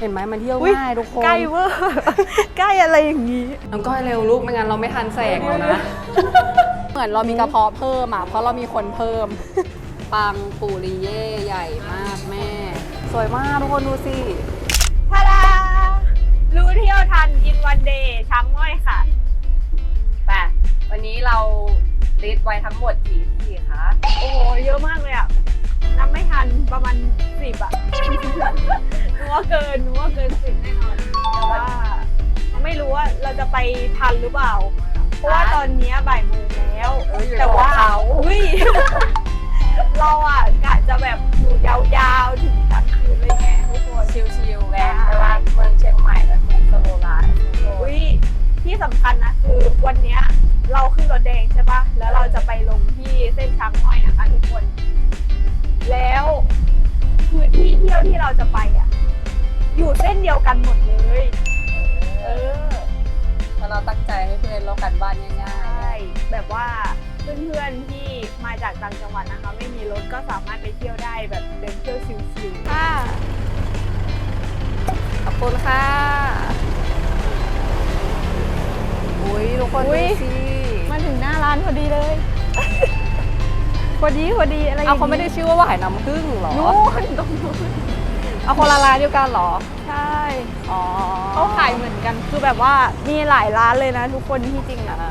เห็นไหมมันเที่ยวอุ๊ยง่ายทุกคนใกล้เวอร์ใกล้อะไรอย่างนี้น้องก้อยเร็วลูกไม่งั้นเราไม่ทันแสงแล้วนะ เหมือนเรามีกระเพาะเพิ่มอะเพราะเรามีคนเพิ่ม ปังปูริเย่ใหญ่มากแม่ สวยมากทุกคนดูสิทาดารู้เที่ยวทันกินวันเดย์ช้างม้อยค่ะไปวันนี้เราลิสต์ไว้ทั้งหมดกี่ที่คะโอ้โหเยอะมากเลยอะ นับไม่ทันประมาณสิบอะหนูว่าเกินหนูว่าเกินสิบแน่นอนแต่ว่าไม่รู้ว่าเราจะไปทันหรือเปล่า เพราะว่าตอนเนี้ยบ่ายโมงแล้ว เอออยู่แต่ว่าเขา อุ้ยเราอะกะจะแบบอยู่ยาวๆถึงกลางคืนเลยไงทุกคน ชิลๆแวแวะนไปไปว่าว่าเมืองเชียงใหม่เป็นเมืองสโลไลฟ์อุ้ยที่สำคัญนะคือวันเนี้ยเราขึ้นรถแดงใช่ปะแล้วเราจะไปลงที่เส้นช้างน้อยนะคะทุกคน แล้วคือที่เที่ยวที่เราจะไปอะ อยู่เส้นเดียวกันหมดเลย เออเพราะเราตั้งใจให้เพื่อนเรากันบ้านง่ายใช่แบบว่าเพื่อนๆที่มาจากต่างจังหวัดนะคะ ไม่มีรถก็สามารถไปเที่ยวได้แบบเดินเที่ยวชิวๆค่ะๆขอบคุณค่ะอุ้ยทุกคนอุ๊ดูย สิ มาถึงหน้าร้านพอดีเลย พอดีพอดีอะไรอย่งเอางี้เขาไม่ได้ชื่อว่าหวายน้ำผึ้งเหรอ นู่นตรงนู้นเอาคนละร้านเดียวกันเหรอ ใช่อ๋อเขาขายเหมือนกันคือแบบว่ามีหลายร้านเลยนะทุกคนที่จริงอ่าอ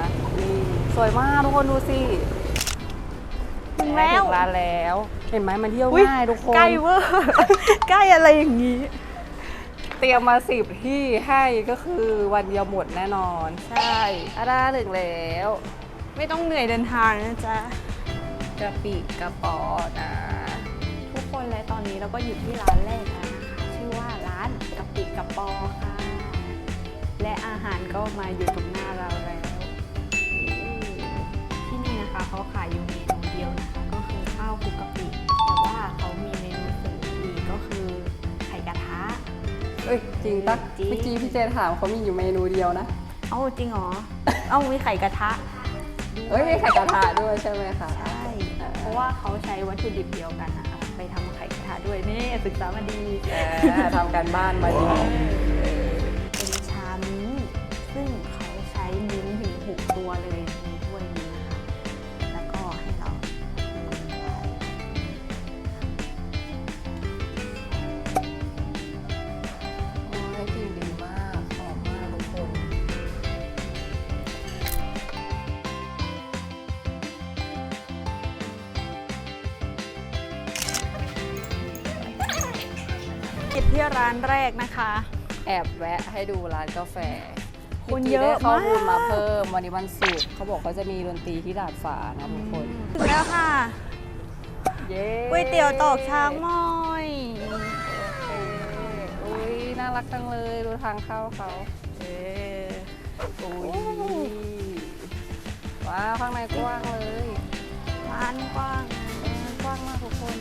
ะนี่สวยมากทุกคนดูสิถึงแล้ว ถึงร้านแล้ว เห็นไหมมันเที่ยวอุ๊ยง่ายทุกคน ใกล้เวอร์ ใกล้อะไรอย่างนี้ เตรียมมาสิบที่ให้ก็คือวันเดียวหมดแน่นอน ใช่อาดาถึงแล้ว ไม่ต้องเหนื่อยเดินทางนะจ๊ะกะปิกระป๋อนะทุกคนและตอนนี้เราก็อยู่ที่ร้านแรกแล้วนะคะชื่อว่าร้านกะปิกะปอค่ะ และอาหารก็มาอยู่ตรงหน้าเราแล้วอืมที่นี่นะคะเขาขายอยู่เมนูเดียวนะคะ ก็คือข้าวคลุกกะปิแต่ว่าเขามีเมนูเสริมอีกก็คือไข่กระทะ เอ้ยจริงปะจริง เมื่อกี้พี่เจถามเขามีอยู่เมนูเดียวนะ เอ้าจริงเหรอ เอ้ามีไข่กระทะ เอ้ยมีไข่กระทะด้วยใช่ไหมคะใช่ เพราะว่าเขาใช้วัตถุดิบเดียวกันนะคะไปทำไข่กระทะด้วยนี่ศึกษามาดี เออทำการบ้านมาดี กิบที่ร้านแรกนะคะ แอบแวะให้ดูร้านกาแฟคนเยอะมื่กี้ได้ข้อมูลมากมาเพิ่มวันนี้วันศุกร์เขาบอกเขาจะมีดนตรีที่ดาดฟ้านะทุกคนถึงแล้วค่ะเย้ก๋วยเตี๋ยวตอกช้างม้อยเอ้ยอุ้ยน่ารักจังเลยดูทางเข้าเขาเอออุ้ยว้าวข้างในกว้างเลยร้านกว้างเออกว้างมากทุกคน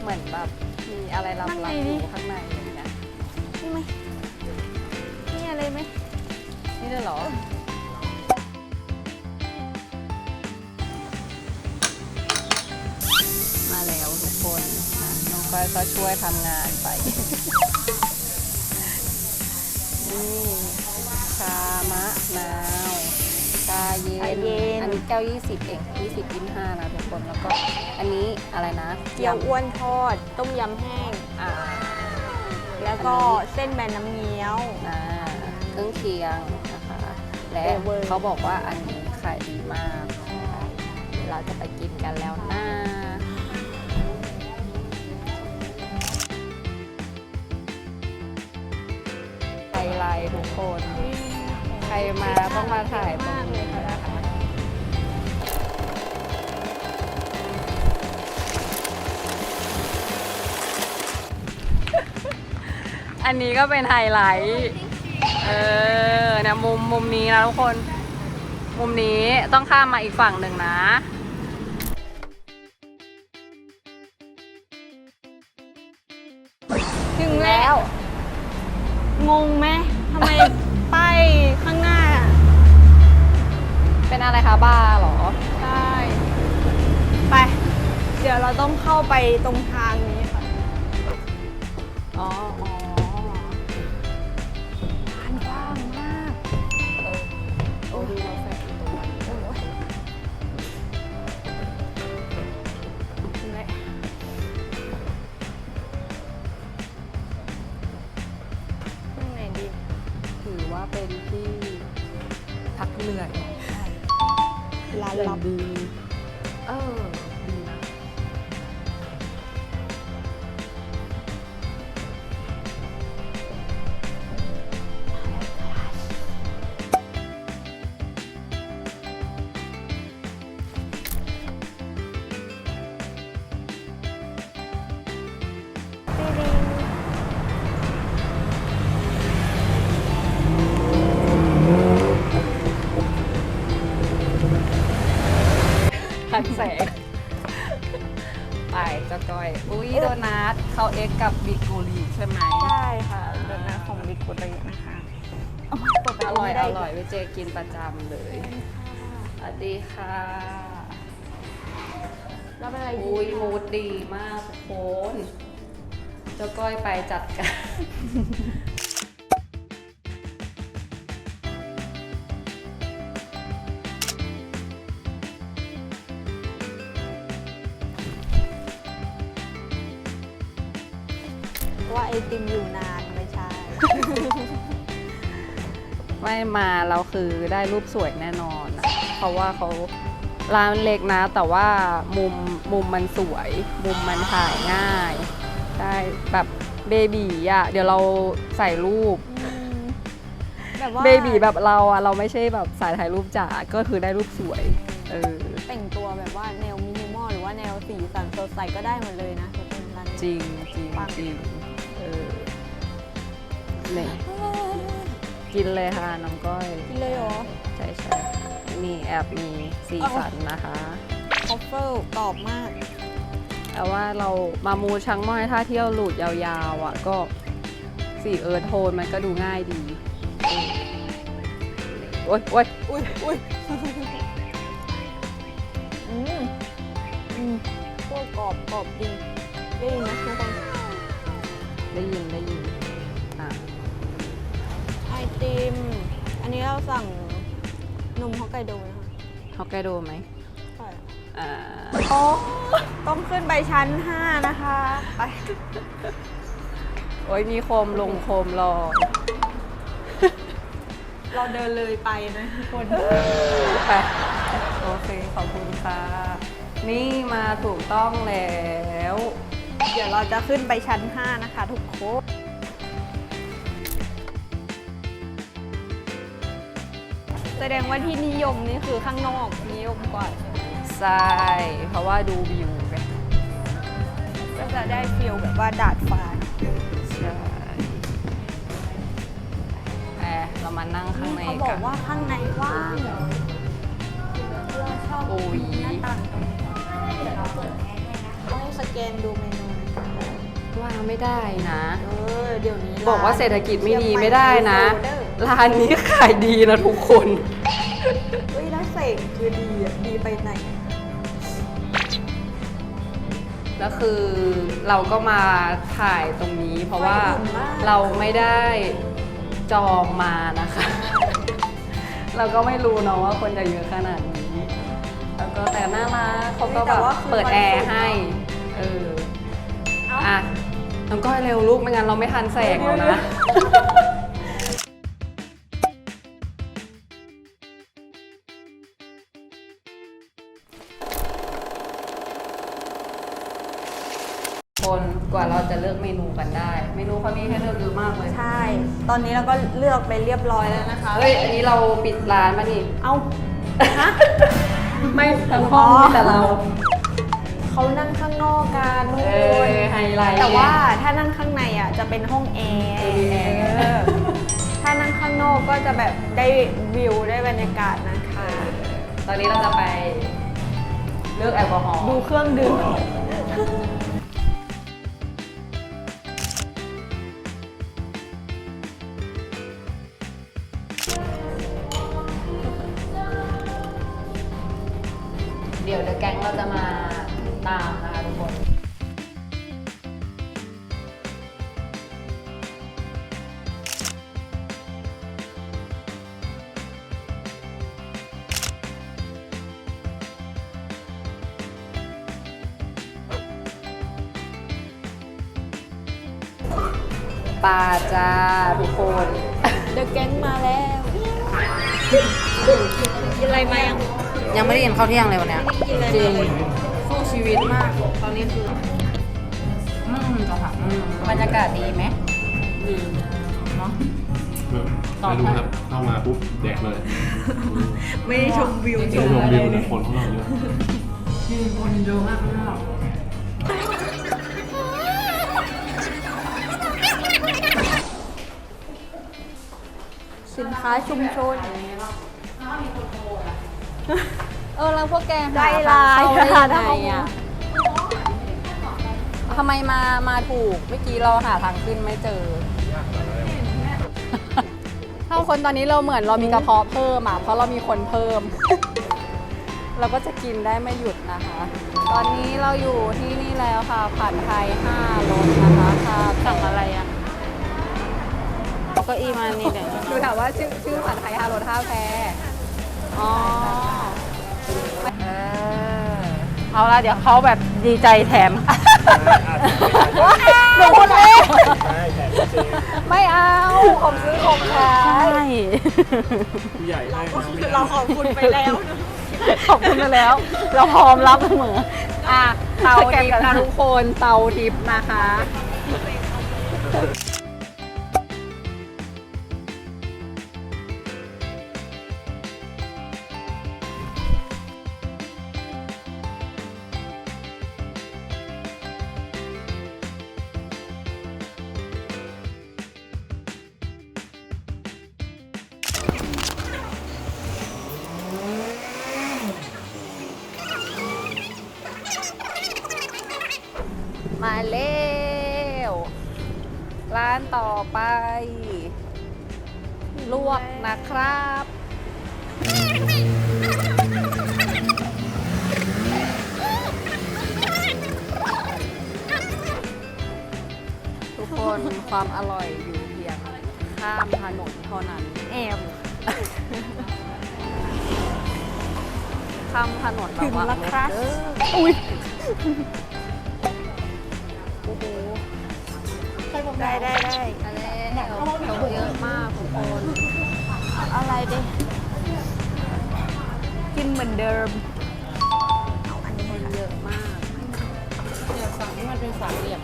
เหมือนแบบ มีอะไรลับข้างในๆอดิยู่ข้างในอย่างเงี้ยนี่ไหมนี่อะไรไหมนี่ด้วยเหรอ มาแล้วทุกคนอะน้องก้อยก็ช่วยทำงานไป นี่ชามะนาว ชาเย็ชานเย็น อันนี้แก้ว20 เอง 20กิน5นะทุกคน แล้วก็อันนี้อะไรนะเกี๊ยวอ้วนทอด ต้มยำแห้ง อ่าแล้วก็เส้นแบนน้ำเงี้ยว อ่าเครื่องเคียงนะคะ และเอเวอร์ เขาบอกว่าอันนี้ขายดีมากเราจะไปกินกันแล้วนะไฮไลท์ทุกคน ใครมาต้องมาถ่ายตรงนี้นะคะอันนี้ก็เป็นไฮไลท์ เออเนี่ยมุมมุมนี้นะทุกคน มุมนี้ต้องข้ามมาอีกฝั่งหนึ่งนะถึงแล้ว งงไหมทำไม อะไรคะ บ้าร์เหรอ ใช่ ไป เดี๋ยวเราต้องเข้าไปตรงทางนี้ เขาเอ็กกับบิกูรีใช่ไหมใช่ค่ะเดินหน้าของบิ๊กกุรีนะคะโยเปิดปอระตูร่อยไม่อได้ร่อยวิเจกินประจำเลยสวัสดีค่ะแล้วเป็นอะไรอุ้ยมูดดีมากทุกคนเจ้าก้อยไปจัดการ ว่าไอติมอยู่นานไม่ใช่ ไม่มาเราคือได้รูปสวยแน่นอนอะเพราะว่าเขาร้านเล็กนะ แต่ว่ามุมมุมมันสวย มุมมันถ่ายง่าย ได้แบบเบบีอะ เดี๋ยวเราใส่รูปแบบว่าเบบีแบบเราอะเราไม่ใช่แบบสายถ่ายรูปจ๋าก็คือได้รูปสวย เออ แต่งตัวแบบว่าแนวมินิมอลหรือว่าแนวสีสันสดใสก็ได้หมดเลยนะทุกคนร้านนี้ จริงจริงปังจริงเออเนี่ยกินเลยค่ะน้องก้อยกินเลยเหรอ ใช่ใช่มีแอบมีสีสันนะคะคอฟเฟิลกรอบมาก แต่ว่าเรามามูช้างม้อยถ้าเที่ยวหลุดยาวๆอะก็สีเอิร์ธโทนมันก็ดูง่ายดีเออโอ๊ยโอ๊ยอุ้ยอุ้ยอืมอืมพวกกรอบกรอบดีได้ยินนะทุกคน สั่งนมฮอกไกโดนะคะฮอกไกโดไหมใช่อ่าโอ้ต้องขึ้นไปชั้น 5 นะคะ ไป โอ้ยมีโคมลงโคมรอ เราเดินเลยไปนะทุกคน ไป โอเค ขอบคุณค่ะ นี่มาถูกต้องแล้ว เดี๋ยวเราจะขึ้นไปชั้น 5 นะคะ ทุกคน แสดงว่าที่นิยมนี่คือข้างนอกนิยมกว่าใช่ไหมใช่เพราะว่าดูวิวไงก็จะได้ฟีลแบบว่าดาดฟ้าใช่แอบเรามานั่งข้างในเขาบอกักน ว่าข้างในว่างเราชอบโอ้ย หน้าต่างตรงนี้เดี๋ยวเราเปิดแอร์ให้นะต้องสแกนดูเมนูนะคะว่าไม่ได้นะ เออเดี๋ยวนี้บอกว่าเศรษฐกิจไม่ดีไม่ได้นะ เชียงใหม่ร้านนี้ขายดีนะทุกคน เฮ้ยแล้วเสกคือดีอะดีไปไหน แล้วคือเราก็มาถ่ายตรงนี้ เพราะว่าไฟอุ่นมาก เราไม่ได้จองมานะคะ เราก็ไม่รู้เนาะว่าคนจะเยอะขนาดนี้ แล้วก็แต่น่ารักเขาก็แบบเปิดแอร์ให้ เออ เอ้า อะน้องก้อยเร็วลูกไม่งั้นเราไม่ทันแสงแล้วนะคน กเมนูกันได้เมนูเขามีให้เลือกเยอะมากเลยใช่ ตอนนี้เราก็เลือกไปเรียบร้อยแล้วนะคะ เฮ้ย อันนี้เราปิดร้านมานี่เอาฮะ ไม่ทั้งห้องอ๋อมีแต่เรา เขานั่งข้างนอกกันทุกเอคอนไฮไลท์ แต่ว่าถ้านั่งข้างในอะจะเป็นห้องแอร์เออแอร์ เออถ้านั่งข้างนอกก็จะแบบได้วิวได้บรรยากาศนะคะ ตอนนี้เราจะไปเลือกแอลกอฮอล์ดูเครื่องดื่ม ปลาจ้าทุกคน เดอะแก๊งมาแล้ว กินอะไรมายังยังไม่ได้กินข้าวเที่ยงเลยวันเนี้ยกินอะไรจริงมาสู้ชีวิตมาก ตอนนี้คือ อืมจ้ะค่ะอืมบรรยากาศดีไหมดีเนาะ ไม่รู้ครับ เข้ามาปุ๊บแดกเลยไม่ได้ชมวิวชมวิวเลยคนของเราเยอะมีคนเยอะมากมาก สินค้าชุมชน เออแล้วพวกแกใจหาทางร้ายเข้าได้หายังไงทางอะทำไมมามาถูกเมื่อกี้เราหาทางขึ้นไม่เจอถ้าคนตอนนี้เราเหมือนเรามีกระเพาะเพิ่มอะเพราะเรามีคนเพิ่ม เราก็จะกินได้ไม่หยุดนะคะ ตอนนี้เราอยู่ที่นี่แล้วค่ะผัดไทย5รสนะคะค่ะ สั่งอะไรอะ ก็อีมานี่แหละดูถามว่าชื่อชื่อผัดไทย5รส5แพรอ๋อเออเอาละเดี๋ยวเขาแบบดีใจแถมหนูพูดเลยไม่เอาผมซื้อของขายผู้ใหญ่ให้น้องไม่ได้เราขอบคุณไปแล้วขอบคุณไปแล้ว เราพร้อมรับเสมออะเตาทิพย์นะทุกคนเตาทิพย์นะคะ ไป ลวกนะครับ ทุกคนความอร่อยอยู่เพียงข้ามถนนเท่านั้น แอมข้ามถนนแบบว่าถึงแล้วครับเอออุ้ย ได้ได้ได้อะไรเขาเยอะมากทุกคนอะไรดิกินเหมือนเดิมคนนี้มันเยอะมากเนี่ยฝั่งที่มันเป็นสามเหลี่ยม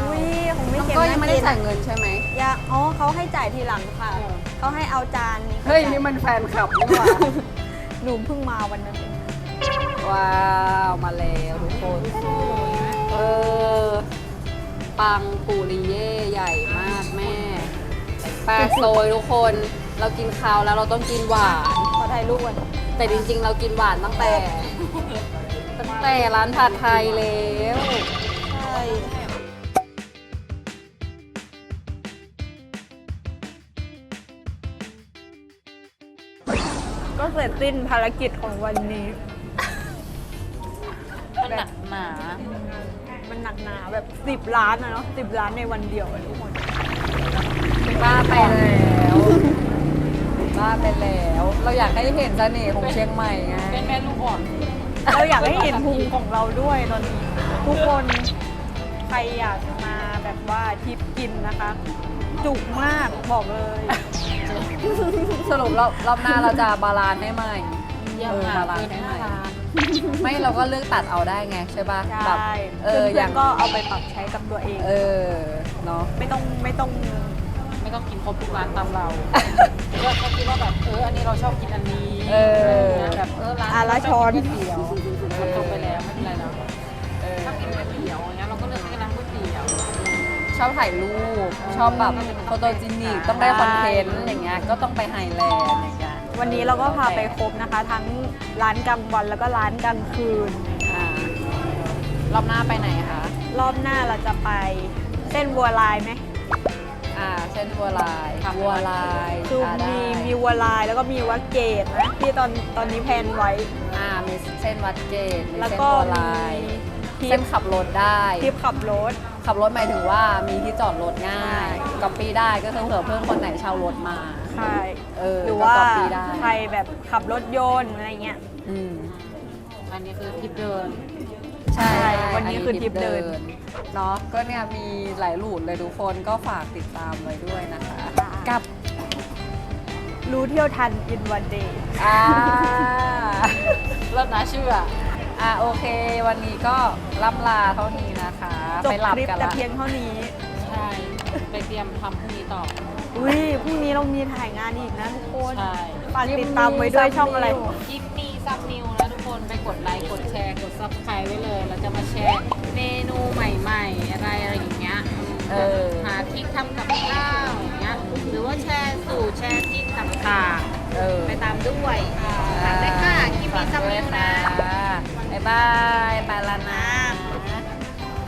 อุ้ยของไม่เค็มก็ยังไม่ได้จ่ายเงินใช่ไหมยาอ๋อเขาให้จ่ายทีหลังค่ะเขาให้เอาจานนี้เฮ้ยนี่มันแฟนคลับนี่หว่าหนูเพิ่งมาวันนั้นเองว้าว มาแล้วทุกคนเออ ปังปูริเย่ใหญ่มากแม่แปลโซยทุกคน เรากินข้าวแล้วเราต้องกินหวาน ขอถ่ายรูปก่อนแต่จริงๆ เรากินหวานตั้งแต่ ตั้งแต่ร้านผัดไทยแล้วใช่ก็เสร็จสิ้นภารกิจของวันนี้ มันหนักหนา มันหนักหนาแบบสิบล้านอะเนาะสิบล้านในวันเดียวอะทุกคนบ้าไปแล้วบ้าไปแล้ว เราอยากให้เห็นเสน่ห์ของเชียงใหม่ไงเป็นแม่ลูกอ่อนเราอยากให้เห็นพุงของเราด้วยตอนนี้ทุกคนใครอยากมาแบบว่าทริปกินนะคะ จุกมากบอกเลยสรุปรอบรอบหน้าเราจะบาลานซ์ให้ใหม่เออบาลานซ์ให้ใหม่ ไม่เราก็เลือกตัดเอาได้ไงใช่ป่ะใช่แบบเอออเพื่ย่าองนๆก็เอาไปปรับใช้กับตัวเอง เออเนาะ ไม่ต้องไม่ต้อง ไม่ต้องกินครบทุกร้านตามเราก็เขาคิดว่าแบบเอออันนี้เราชอบกินอันนี้เออแบบเออร้านอะละช้อน ก๋วยเตี๋ยวมันตรงไปแล้วไม่เป็นไรเนาะเออถ้ากินก๋วยเตี๋ยวอย่างเงี้ยเราก็เลือกให้ร้านก๋วยเตี๋ยว ชอบถ่ายรูป ชอบแบบโฟโตจินิกต้องได้คอนเทนต์อย่างเงี้ยก็ต้องไปไฮแลนด์อย่างเงี้ย วันนี้เราก็พาไปครบนะคะ ทั้งร้านกลางวันแล้วก็ร้านกลางคืน อ่ารอบหน้าไปไหนคะ รอบหน้าเราจะไปเส้นบัวลายไหมอ่าเส้นวัวลายวัวลายคืออ่าได้มีมีวัวลายแล้วก็มีวัดเกตนะที่ตอนตอนนี้แพลนไว้ อ่ามีเส้นวัดเกตมีแล้วเส้นก็วัวมีลาย ทริเส้ปนขับรถได้ทริปขับรถ ขับรถหมายถึงว่ามีที่จอดรถง่ายก๊อปปี้ได้ก็คือเผื่อเพื่อนคนไหนเช่ารถมาใช่เออหรือก็ว่า copy ได้ใครแบบขับรถยนต์อะไรเงี้ย อืมอันนี้คือทริปเดินใช่วันนี้คือทริปเดิน เนาะก็เนี่ยมีหลายรูทเลยทุกคนก็ฝากติดตามไว้ด้วยนะคะ กับรู้เที่ยวทัน in one day อ่าเริ่มนะชื่ออะ อ่าโอเค วันนี้ก็ล่ำลาเท่านี้นะคะ จบไปหลับคลิปกันแต่ละเพียงเท่านี้ ใช่ ไปเตรียมทำพรุ่งนี้ต่อ อุ้ยพรุ่งนี้เรามีถ่ายงานอีกนะทุกคนใช่ ฝากติดตามไว้ด้วยช่องอะไร คลิปนี้ซับนิวนะทุกคนไปกดไลค์กดแชร์กดซับสไครต์ไว้เลย เราจะมาแชร์เมนูใหม่ๆ อะไรอะไรอย่างเงี้ยเออ หาทริคทำกับข้าวอย่างเงี้ยหรือว่าแชร์สูตรแชร์ทริคต่างเออๆ ไปตามด้วยฝากด้วยค่ะคลิปนี้ซับนิวนะ บ๊ายบาย ไปแล้วนะ